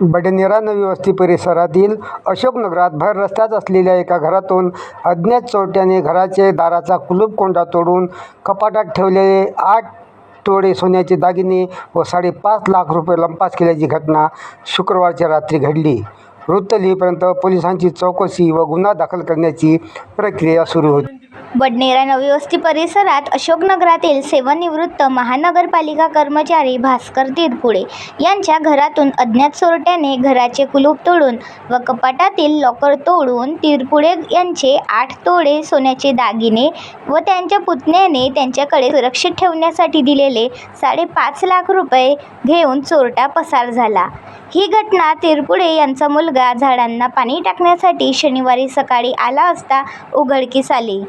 बडनेरा नवीवस्ती परिसरातील अशोकनगरात भर रस्त्यात असलेल्या एका घरातून अज्ञात चोरट्याने घराचे दाराचा कुलूप कोंडा तोडून कपाटात ठेवलेले आठ तोडे सोन्याचे दागिने व साडेपाच लाख रुपये लंपास केल्याची घटना शुक्रवारच्या रात्री घडली. वृत्त लिहिपर्यंत पोलिसांची चौकशी व गुन्हा दाखल करण्याची प्रक्रिया सुरू होती. बडनेरा नवी वस्ती परिसरात अशोकनगरातील सेवानिवृत्त महानगरपालिका कर्मचारी भास्कर तिरपुडे यांच्या घरातून अज्ञात चोरट्याने घराचे कुलूप तोडून व कपाटातील लॉकर तोडून तिरपुडे यांचे आठ तोडे सोन्याचे दागिने व त्यांच्या पुतण्याने त्यांच्याकडे सुरक्षित ठेवण्यासाठी दिलेले साडेपाच लाख रुपये घेऊन चोरटा पसार झाला. ही घटना तिरपुडे यांचा मुलगा झाडांना पाणी टाकण्यासाठी शनिवारी सकाळी आला असता उघडकीस आली.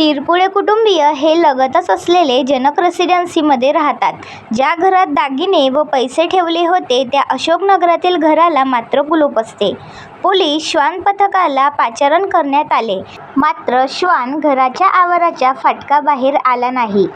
तिरपुळे कुटुंबीय हे लगतच असलेले जनक रेसिडेन्सीमध्ये राहतात. ज्या घरात दागिने व पैसे ठेवले होते त्या अशोकनगरातील घराला मात्र कुलूप असते पोलीस श्वान पथकाला पाचारण करण्यात आले. मात्र श्वान घराच्या आवाराच्या फाटकाबाहेर आला नाही.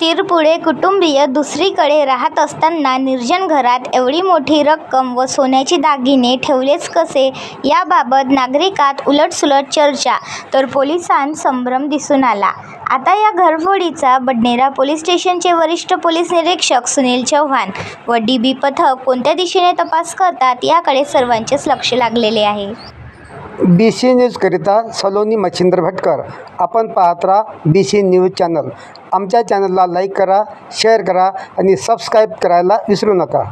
तिरपुळे कुटुंबीय दुसरीकडे राहत असताना निर्जन घरात एवढी मोठी रक्कम व सोन्याचे दागिने ठेवलेच कसे? याबाबत नागरिकात उलटसुलट चर्चा तर पोलिसांत संभ्रम दिसून आला. आता या घरफोडीचा बडनेरा पोलीस स्टेशनचे वरिष्ठ पोलीस निरीक्षक सुनील चव्हाण व डी बी पथक कोणत्या दिशेने तपास करतात याकडे सर्वांचेच लक्ष लागलेले आहे. बी सी न्यूजकरिता सलोनी मच्छिंद्र भटकर. आपण पाहत राहा बी सी न्यूज चॅनल आमच्या चॅनलला लाईक करा शेअर करा आणि सबस्क्राईब करायला विसरू नका.